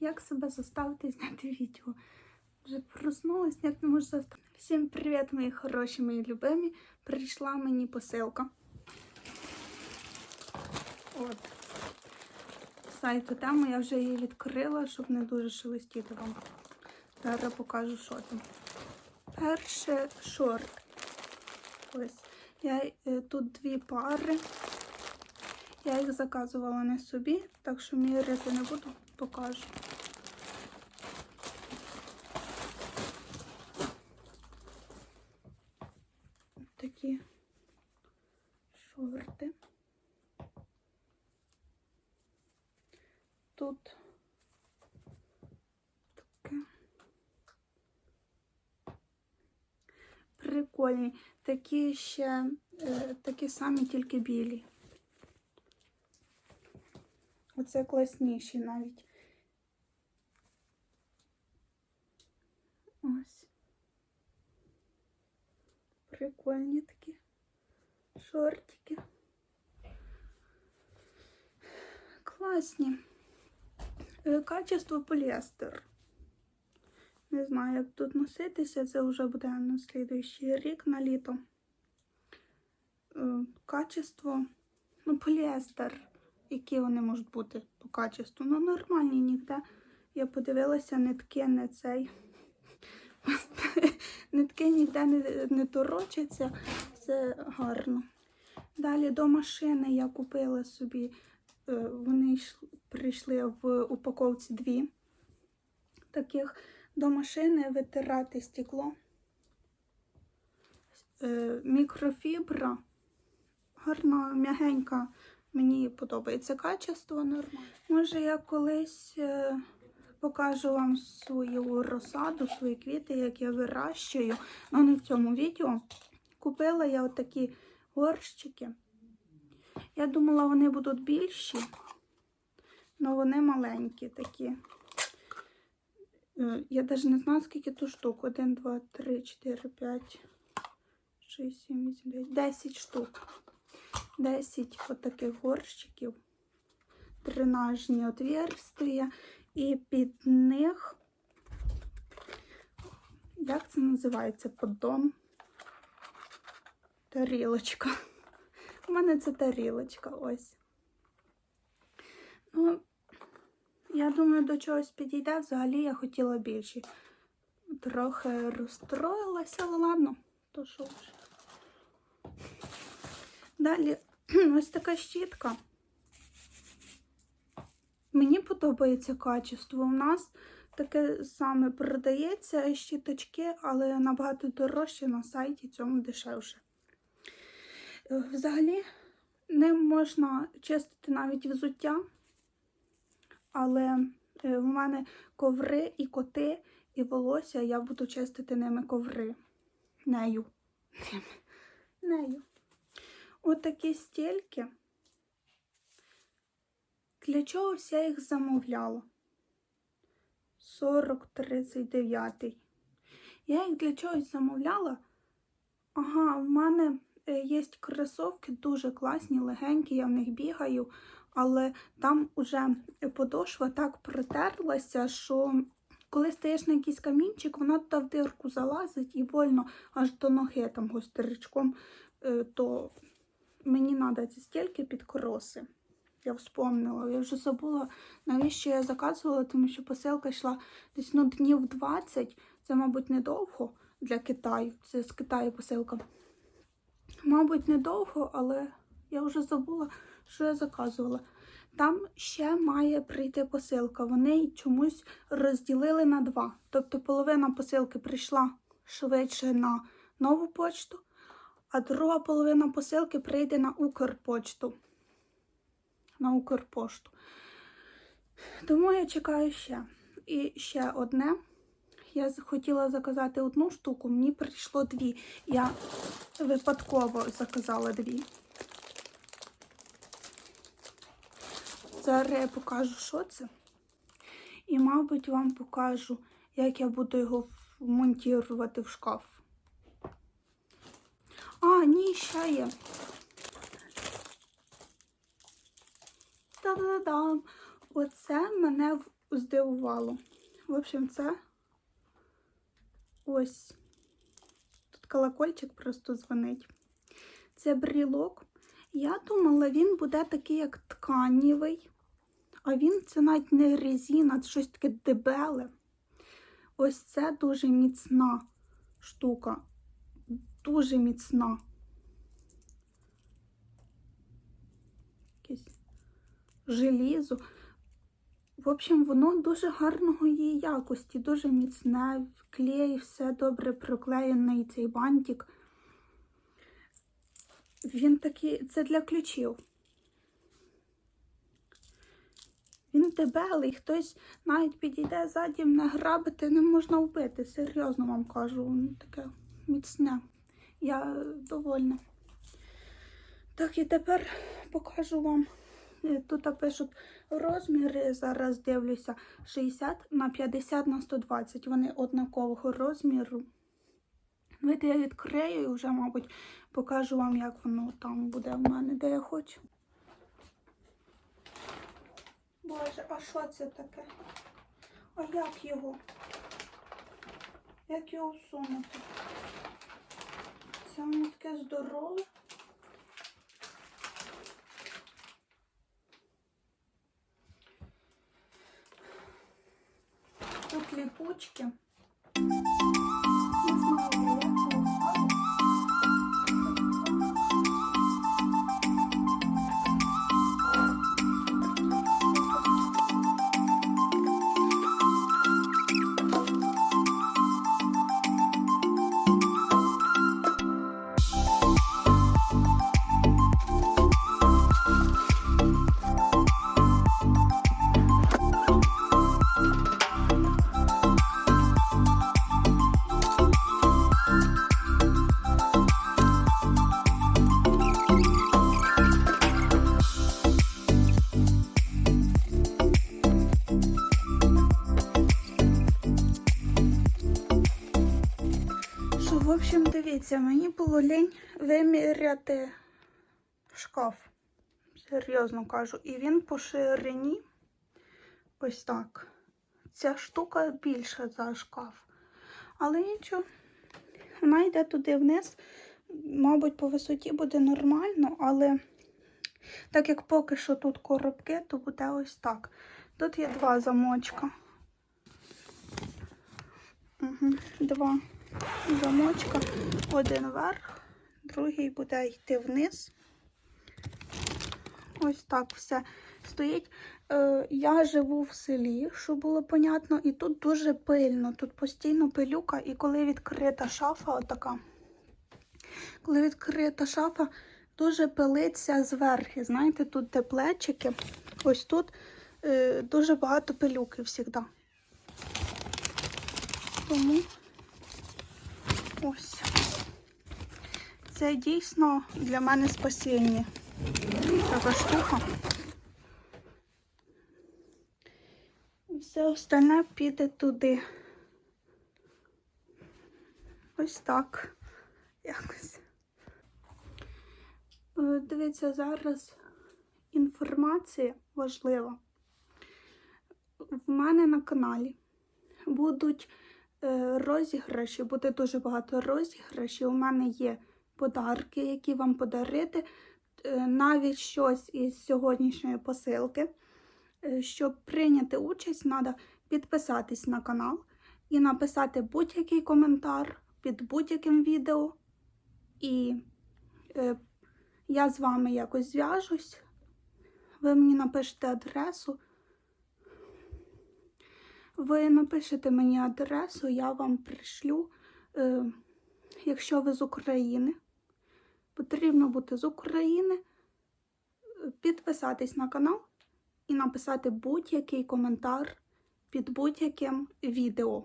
Як себе заставити зняти відео? Вже проснулась, ніяк не можу заставити. Всім привіт, мої хороші, мої любимі. Прийшла мені посилка. От. Сайту тему я вже її відкрила, щоб не дуже шелестіти вам. Зараз покажу, що там. Перше шорт. Ось. Я, е, тут дві пари. Я їх заказувала не собі, так що міряти не буду, покажу. Такі шорти. Тут таке. Прикольні. Такі ще е, такі самі, тільки білі. Оце класніші навіть. Ось. Прикольні такі шортики. Класні. Е, Качество поліестер. Не знаю, як тут носитися, це вже буде на слідуючий рік на літо. Е, Качество, ну, поліестер. Які вони можуть бути по качеству? Ну, нормальні ніде. Я подивилася, нитки не цей. Нитки ніде не, не торочаться, це гарно. Далі до машини я купила собі, е, вони йшли- прийшли в упаковці дві. Таких до машини витирати стекло. Е, Мікрофібра. Гарна, м'ягенька. Мені подобається качество нормально. Може, я колись е, покажу вам свою розсаду, свої квіти, як я вирощую. Ну, не в цьому відео. Купила я отакі горщики. Я думала, вони будуть більші, але вони маленькі такі. Е, Я навіть не знаю, скільки тут штук. 1, 2, 3, 4, 5, 6, 7, 8, 9, 10 штук. 10 отаких горщиків, дренажні отверстия, і під них, як це називається, поддон? Тарілочка. У мене це тарілочка ось. Ну, я думаю, до чогось підійде. Взагалі я хотіла більше. Трохи розстроїлася, але ладно, то що вже. Далі ось така щітка. Мені подобається качество. У нас таке саме продається щіточки, але набагато дорожче на сайті, цьому дешевше. Е, Взагалі, ним можна чистити навіть взуття, але е, в мене коври і коти, і волосся, я буду чистити ними коври. Нею. Нею. От такі стільки. Для чогось я їх замовляла. 40-39. Я їх для чогось замовляла. Ага, в мене е, є кросовки дуже класні, легенькі, я в них бігаю, але там уже подошва так протерлася, що коли стаєш на якийсь камінчик, вона туди в дирку залазить і больно аж до ноги там гостричком, е, то мені треба стільки під кроси. Я вспомнила, я вже забула, навіщо я заказувала, тому що посилка йшла десь ну, днів 20. Це, мабуть, недовго для Китаю. Це з Китаю посилка. Мабуть, недовго, але я вже забула, що я заказувала. Там ще має прийти посилка. Вони чомусь розділили на два. Тобто половина посилки прийшла швидше на нову почту, а друга половина посилки прийде на Укрпочту. На Укрпошту. Тому я чекаю ще. І ще одне. Я хотіла заказати одну штуку, мені прийшло дві. Я випадково заказала дві. Зараз я покажу, що це. І, мабуть, вам покажу, як я буду його вмонтувати в шкаф. А, ні, ще є. Та-да-дам! Оце мене здивувало. В общем, це ось тут колокольчик просто дзвонить. Це брілок. Я думала, він буде такий, як тканівий. А він це навіть не резина, це щось таке дебеле. Ось це дуже міцна штука. Дуже міцна. Желізо. В общем, воно дуже гарної якості, дуже міцне, клей, все добре проклеєний цей бантик. Він такий, це для ключів. Він дебелий, хтось навіть підійде ззаді, мене грабити, не можна вбити. Серйозно вам кажу, воно таке міцне. Я довольна. Так, і тепер покажу вам. Е, Тут пишуть розміри, зараз дивлюся 60 на 50 на 120. Вони однакового розміру. Давайте я відкрию і вже, мабуть, покажу вам, як воно там буде в мене, де я хочу. Боже, а що це таке? А як його? Як його всунути? Це воно таке здорове. Тут общем, дивіться, мені було лінь виміряти шкаф. Серйозно кажу. І він по ширині ось так. Ця штука більша за шкаф. Але нічого, вона йде туди вниз. Мабуть, по висоті буде нормально, але так як поки що тут коробки, то буде ось так. Тут є два замочка. Угу, два замочка. Один вверх, другий буде йти вниз. Ось так все стоїть. Е, я живу в селі, щоб було понятно, і тут дуже пильно, тут постійно пилюка, і коли відкрита шафа, отака, коли відкрита шафа, дуже пилиться зверху. Знаєте, тут де плечики, ось тут е, дуже багато пилюки завжди. Тому ось. Це дійсно для мене спасіння. Така штука. І все остальне піде туди. Ось так. Якось. Е, Дивіться, зараз інформація важлива. В мене на каналі будуть розіграші, буде дуже багато розіграшів. У мене є подарки, які вам подарити. Е, Навіть щось із сьогоднішньої посилки. Е, Щоб прийняти участь, треба підписатись на канал і написати будь-який коментар під будь-яким відео. І е, я з вами якось зв'яжусь. Ви мені напишете адресу. Ви напишете мені адресу, я вам пришлю, е, якщо ви з України. Потрібно бути з України, е, підписатись на канал і написати будь-який коментар під будь-яким відео.